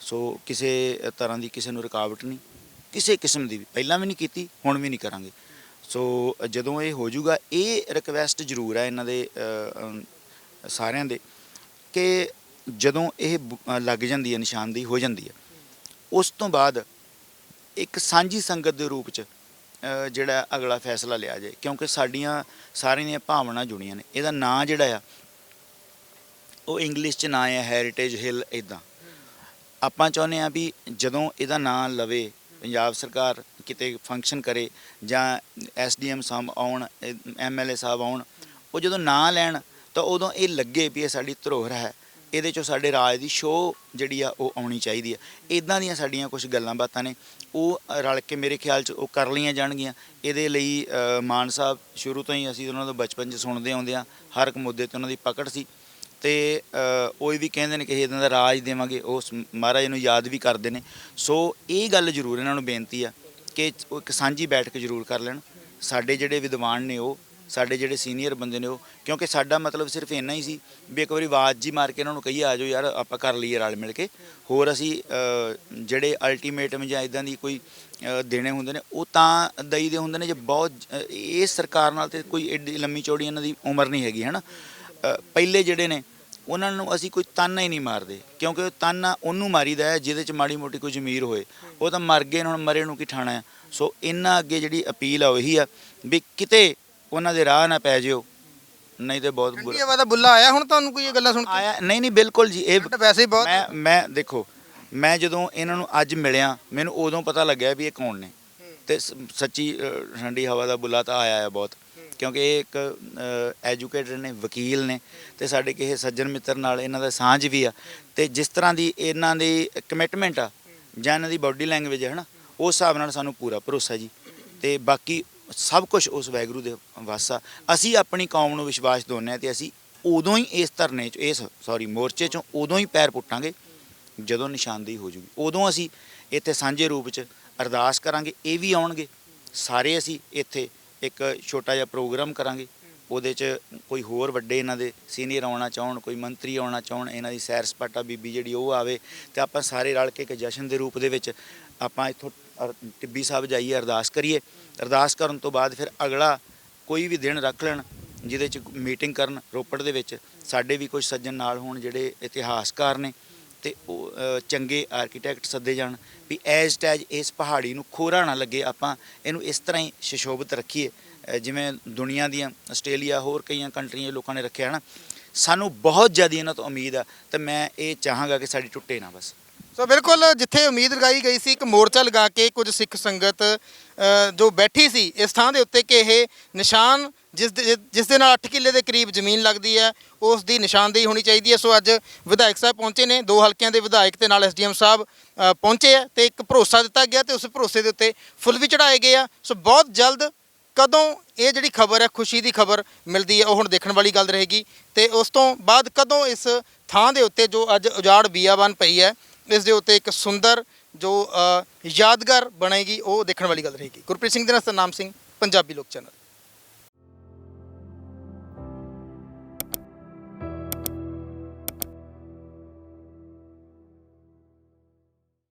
ਸੋ ਕਿਸੇ ਤਰ੍ਹਾਂ ਦੀ ਕਿਸੇ ਨੂੰ ਰੁਕਾਵਟ ਨਹੀਂ, ਕਿਸੇ ਕਿਸਮ ਦੀ ਵੀ, ਪਹਿਲਾਂ ਵੀ ਨਹੀਂ ਕੀਤੀ, ਹੁਣ ਵੀ ਨਹੀਂ ਕਰਾਂਗੇ। ਸੋ ਜਦੋਂ ਇਹ ਹੋ ਜਾਊਗਾ, ਇਹ ਰਿਕਵੈਸਟ ਜ਼ਰੂਰ ਹੈ ਇਹਨਾਂ ਦੇ ਸਾਰਿਆਂ ਦੇ ਕਿ ਜਦੋਂ ਇਹ ਬ- ਲੱਗ ਜਾਂਦੀ ਹੈ ਨਿਸ਼ਾਨਦੇਹੀ ਹੋ ਜਾਂਦੀ ਹੈ, ਉਸ ਤੋਂ ਬਾਅਦ ਇੱਕ ਸਾਂਝੀ ਸੰਗਤ ਦੇ ਰੂਪ ਚ ਜਿਹੜਾ ਅਗਲਾ ਫੈਸਲਾ ਲਿਆ ਜਾਏ, ਕਿਉਂਕਿ ਸਾਡੀਆਂ ਸਾਰਿਆਂ ਦੀਆਂ ਭਾਵਨਾ ਜੁੜੀਆਂ ਨੇ। ਇਹਦਾ ਨਾਂ ਜਿਹੜਾ ਆ, ਉਹ ਇੰਗਲਿਸ਼ ਚ ਨਾਂ ਹੈ ਹੈਰੀਟੇਜ ਹਿੱਲ ਇਦਾਂ ਆਪਾਂ ਚਾਹੁੰਦੇ ਆ ਵੀ ਜਦੋਂ ਇਹਦਾ ਨਾਂ ਲਵੇ, ਪੰਜਾਬ ਸਰਕਾਰ ਕਿਤੇ ਫੰਕਸ਼ਨ ਕਰੇ ਜਾਂ ਐਸਡੀਐਮ ਸਾਹਿਬ ਆਉਣ ਐਮਐਲਏ ਸਾਹਿਬ ਆਉਣ ਉਹ ਜਦੋਂ ਨਾਂ ਲੈਣ ਤਾਂ ਉਦੋਂ ਇਹ ਲੱਗੇ ਵੀ ਇਹ ਸਾਡੀ ਧਰੋਹਰ ਹੈ। ਇਹਦੇ ਚੋਂ ਸਾਡੇ ਰਾਜ ਦੀ ਸ਼ੋਅ ਜਿਹੜੀ ਆ ਉਹ ਆਉਣੀ ਚਾਹੀਦੀ ਆ। ਇਦਾਂ ਦੀਆਂ ਸਾਡੀਆਂ ਕੁਝ ਗੱਲਾਂ ਬਾਤਾਂ ਨੇ। ਉਹ ਰਲ ਕੇ ਮੇਰੇ ਖਿਆਲ 'ਚ ਉਹ ਕਰ ਲਈਆਂ ਜਾਣਗੀਆਂ। ਇਹਦੇ ਲਈ ਮਾਨ ਸਾਹਿਬ ਸ਼ੁਰੂ ਤੋਂ ਹੀ ਅਸੀਂ ਉਹਨਾਂ ਤੋਂ ਬਚਪਨ 'ਚ ਸੁਣਦੇ ਆਉਂਦੇ ਆ। ਹਰ ਇੱਕ ਮੁੱਦੇ ਤੇ ਉਹਨਾਂ ਦੀ ਪਕੜ ਸੀ। ਤੇ ਅ, ਉਹ ਵੀ ਕਹਿੰਦੇ ਨੇ ਕਿ ਇਦਾਂ ਦਾ ਰਾਜ ਦੇਵਾਂਗੇ। ਉਹ ਮਹਾਰਾਜ ਨੂੰ ਯਾਦ ਵੀ ਕਰਦੇ ਨੇ। ਸੋ ਇਹ ਗੱਲ ਜ਼ਰੂਰ ਇਹਨਾਂ ਨੂੰ ਬੇਨਤੀ ਆ ਕਿ ਉਹ ਇੱਕ ਸਾਂਝੀ ਬੈਠਕ ਜ਼ਰੂਰ ਕਰ ਲੈਣ। ਸਾਡੇ ਜਿਹੜੇ ਵਿਦਵਾਨ ਨੇ ਉਹ ਸਾਡੇ ਜਿਹੜੇ ਸੀਨੀਅਰ ਬੰਦੇ ਨੇ ਉਹ ਕਿਉਂਕਿ ਸਾਡਾ ਮਤਲਬ ਸਿਰਫ ਇੰਨਾ ਹੀ ਸੀ ਵੀ ਇੱਕ ਵਾਰੀ ਆਵਾਜ਼ ਜੀ ਮਾਰ ਕੇ ਇਹਨਾਂ ਨੂੰ ਕਹੀਏ ਜਾਓ ਯਾਰ ਆਪਾਂ ਕਰ ਲਈਏ ਰਲ ਮਿਲ ਕੇ। ਹੋਰ ਅਸੀਂ ਜਿਹੜੇ ਅਲਟੀਮੇਟਮ ਜਾਂ ਇਦਾਂ ਦੀ ਕੋਈ ਦੇਣੇ ਹੁੰਦੇ ਨੇ ਉਹ ਤਾਂ ਦਈ ਦੇ ਹੁੰਦੇ ਨੇ ਜੇ ਬਹੁਤ ਇਹ ਸਰਕਾਰ ਨਾਲ ਤੇ ਕੋਈ ਏਡੀ ਲੰਮੀ ਚੌੜੀ ਇਹਨਾਂ ਦੀ ਉਮਰ ਨਹੀਂ ਹੈਗੀ ਹਨਾ? ਅ, ਪਹਿਲੇ ਜਿਹੜੇ ਨੇ ਉਹਨਾਂ ਨੂੰ ਅਸੀਂ ਕੋਈ ਤਾਨਾ ਹੀ ਨਹੀਂ ਮਾਰਦੇ ਕਿਉਂਕਿ ਉਹ ਤਾਨਾ ਉਹਨੂੰ ਮਾਰੀਦਾ ਹੈ ਜਿਹਦੇ ਚ ਮਾੜੀ ਮੋਟੀ ਕੋਈ ਜ਼ਮੀਰ ਹੋਏ। ਉਹ ਤਾਂ ਮਰ ਗਏ ਹੁਣ ਮਰੇ ਨੂੰ ਕੀ ਠਾਣਾ ਆ ਸੋ ਇਹਨਾਂ ਅੱਗੇ ਜਿਹੜੀ ਅਪੀਲ ਆ ਉਹੀ ਆ ਵੀ ਕਿਤੇ ਉਹਨਾਂ ਦੇ ਰਾਹ ਨਾ ਪੈ ਜਿਓ। ਨਹੀਂ ਤੇ ਬਹੁਤ ਬੁਰਾ ਹਵਾ ਦਾ ਬੁੱਲਾ ਆਇਆ ਹੁਣ ਤੁਹਾਨੂੰ ਕੋਈ ਇਹ ਗੱਲਾਂ ਸੁਣ ਕੇ? ਆਇਆ ਨਹੀਂ ਨਹੀਂ ਬਿਲਕੁਲ ਜੀ ਇਹ ਵੈਸੇ ਹੀ ਬਹੁਤ ਮੈਂ ਮੈਂ ਦੇਖੋ ਮੈਂ ਜਦੋਂ ਇਹਨਾਂ ਨੂੰ ਅੱਜ ਮਿਲਿਆ ਮੈਨੂੰ ਉਦੋਂ ਪਤਾ ਲੱਗਿਆ ਵੀ ਇਹ ਕੌਣ ਨੇ। ਤੇ ਸ- ਸੱਚੀ ਅ, ਠੰਡੀ ਹਵਾ ਦਾ ਬੁੱਲਾ ਤਾਂ ਆਇਆ ਹੈ ਬਹੁਤ। ਕਿਉਂਕਿ ਇਹ ਇੱਕ ਐਜੂਕੇਟਡ ਨੇ, ਵਕੀਲ ਨੇ ਤੇ ਸਾਡੇ ਕਿਸੇ ਸੱਜਣ ਮਿੱਤਰ ਨਾਲ ਇਹਨਾਂ ਦਾ ਸਾਂਝ ਵੀ ਆ ਤੇ ਜਿਸ ਤਰ੍ਹਾਂ ਦੀ ਇਹਨਾਂ ਦੀ ਕਮਿਟਮੈਂਟ ਆ ਜਾਂ ਇਹਨਾਂ ਦੀ ਬਾਡੀ ਲੈਂਗੁਏਜ ਹੈ ਨਾ ਉਸ ਹਿਸਾਬ ਨਾਲ ਸਾਨੂੰ ਪੂਰਾ ਭਰੋਸਾ ਜੀ ਤੇ ਬਾਕੀ ਸਭ ਕੁਝ ਉਸ ਵੈਗਰੂ ਦੇ ਵੱਸ। ਆ ਅਸੀਂ ਆਪਣੀ ਕੌਮ ਨੂੰ ਵਿਸ਼ਵਾਸ ਦਿਵਾਉਂਦੇ ਹਾਂ ਤੇ ਅਸੀਂ ਉਦੋਂ ਹੀ ਇਸ ਧਰਨੇ 'ਚ, ਇਸ ਸੌਰੀ ਮੋਰਚੇ 'ਚੋਂ ਉਦੋਂ ਹੀ ਪੈਰ ਪੁੱਟਾਂਗੇ ਜਦੋਂ ਨਿਸ਼ਾਨਦੇਹੀ ਹੋ ਜੂਗੀ। ਉਦੋਂ ਅਸੀਂ ਇੱਥੇ ਸਾਂਝੇ ਰੂਪ 'ਚ ਅਰਦਾਸ ਕਰਾਂਗੇ, ਇਹ ਵੀ ਆਉਣਗੇ। ਸਾਰੇ ਅਸੀਂ ਇੱਥੇ ਇੱਕ ਛੋਟਾ ਜਿਹਾ ਪ੍ਰੋਗਰਾਮ ਕਰਾਂਗੇ। ਉਹਦੇ 'ਚ ਕੋਈ ਹੋਰ ਵੱਡੇ ਇਹਨਾਂ ਦੇ ਸੀਨੀਅਰ ਆਉਣਾ ਚਾਹਣ, ਕੋਈ ਮੰਤਰੀ ਆਉਣਾ ਚਾਹਣ, ਇਹਨਾਂ ਦੀ ਸੈਰ ਸਪਾਟਾ ਬੀਬੀ ਜਿਹੜੀ ਉਹ ਆਵੇ ਤੇ ਆਪਾਂ ਸਾਰੇ ਰਲ ਕੇ ਇੱਕ ਜਸ਼ਨ ਦੇ ਰੂਪ ਦੇ ਵਿੱਚ ਆਪਾਂ ਇੱਥੋਂ ਟਿੱਬੀ ਸਾਹਿਬ ਜਾਈਏ, ਅਰਦਾਸ ਕਰੀਏ। ਅਰਦਾਸ ਕਰਨ ਤੋਂ ਬਾਅਦ ਫਿਰ ਅਗਲਾ ਕੋਈ ਵੀ ਦਿਨ ਰੱਖ ਲੈਣ, ਜਿਹਦੇ 'ਚ ਮੀਟਿੰਗ ਕਰਨ ਰੋਪੜ ਦੇ ਵਿੱਚ, ਸਾਡੇ ਵੀ ਕੁਝ ਸੱਜਣ ਨਾਲ ਹੋਣ ਜਿਹੜੇ ਇਤਿਹਾਸਕਾਰ ਨੇ। ਤੇ ਉਹ ਚੰਗੇ ਆਰਕੀਟੈਕਟ ਸੱਦੇ ਜਾਣ ਵੀ ਐਜ਼ ਟੈਜ ਇਸ ਪਹਾੜੀ ਨੂੰ ਖੋਰਾ ਨਾ ਲੱਗੇ, ਆਪਾਂ ਇਹਨੂੰ ਇਸ ਤਰ੍ਹਾਂ ਹੀ ਸ਼ਿਸ਼ੋਭਿਤ ਰੱਖੀਏ। ਜਿਵੇਂ ਦੁਨੀਆ ਦੀਆਂ ਆਸਟ੍ਰੇਲੀਆ, ਹੋਰ ਕਈਆਂ ਕੰਟਰੀਆਂ ਦੇ ਲੋਕਾਂ ਨੇ ਰੱਖਿਆ ਨਾ ਸਾਨੂੰ ਬਹੁਤ ਜ਼ਿਆਦਾ ਇਹਨਾਂ ਤੋਂ ਉਮੀਦ ਆ, ਤੇ ਮੈਂ ਇਹ ਚਾਹਾਂਗਾ ਕਿ ਸਾਡੀ ਟੁੱਟੇ ਨਾ ਬਸ। ਸੋ ਬਿਲਕੁਲ ਜਿੱਥੇ ਉਮੀਦ ਲਗਾਈ ਗਈ ਸੀ, ਇੱਕ ਮੋਰਚਾ ਲਗਾ ਕੇ ਕੁਝ ਸਿੱਖ ਸੰਗਤ ਜੋ ਬੈਠੀ ਸੀ, ਇਸ ਥਾਂ ਦੇ ਉੱਤੇ ਕਿ ਇਹ ਨਿਸ਼ਾਨ ਜਿਸ ਦੇ ਜਿਸ ਦੇ ਨਾਲ 8 ਕਿੱਲੇ ਦੇ ਕਰੀਬ ਜ਼ਮੀਨ ਲੱਗਦੀ ਹੈ, ਉਸ ਦੀ ਨਿਸ਼ਾਨਦੇਹੀ ਹੋਣੀ ਚਾਹੀਦੀ ਹੈ। ਸੋ ਅੱਜ ਵਿਧਾਇਕ ਸਾਹਿਬ ਪਹੁੰਚੇ ਨੇ, ਦੋ ਹਲਕਿਆਂ ਦੇ ਵਿਧਾਇਕ ਤੇ ਨਾਲ ਐਸਡੀਐਮ ਸਾਹਿਬ ਪਹੁੰਚੇ ਆ ਤੇ ਇੱਕ ਭਰੋਸਾ ਦਿੱਤਾ ਗਿਆ ਤੇ ਉਸ ਭਰੋਸੇ ਦੇ ਉੱਤੇ ਫੁੱਲ ਵੀ ਚੜਾਏ ਗਏ ਆ। ਸੋ ਬਹੁਤ ਜਲਦ ਕਦੋਂ ਇਹ ਜਿਹੜੀ ਖਬਰ ਹੈ, ਖੁਸ਼ੀ ਦੀ ਖਬਰ ਮਿਲਦੀ ਹੈ, ਉਹ ਹੁਣ ਦੇਖਣ ਵਾਲੀ ਗੱਲ ਰਹੇਗੀ। ਤੇ ਉਸ ਤੋਂ ਬਾਅਦ ਕਦੋਂ ਇਸ ਥਾਂ ਦੇ ਉੱਤੇ ਜੋ ਅੱਜ ਉਜਾੜ ਬੀਆਬਾਨ ਪਈ ਹੈ, ਇਸ ਦੇ ਉੱਤੇ ਇੱਕ ਸੁੰਦਰ ਜੋ ਯਾਦਗਾਰ ਬਣੇਗੀ, ਉਹ ਦੇਖਣ ਵਾਲੀ ਗੱਲ ਰਹੇਗੀ। ਗੁਰਪ੍ਰੀਤ ਸਿੰਘ ਦੇ ਨਾਲ ਸਤਨਾਮ ਸਿੰਘ, ਪੰਜਾਬੀ ਲੋਕ ਚੈਨਲ।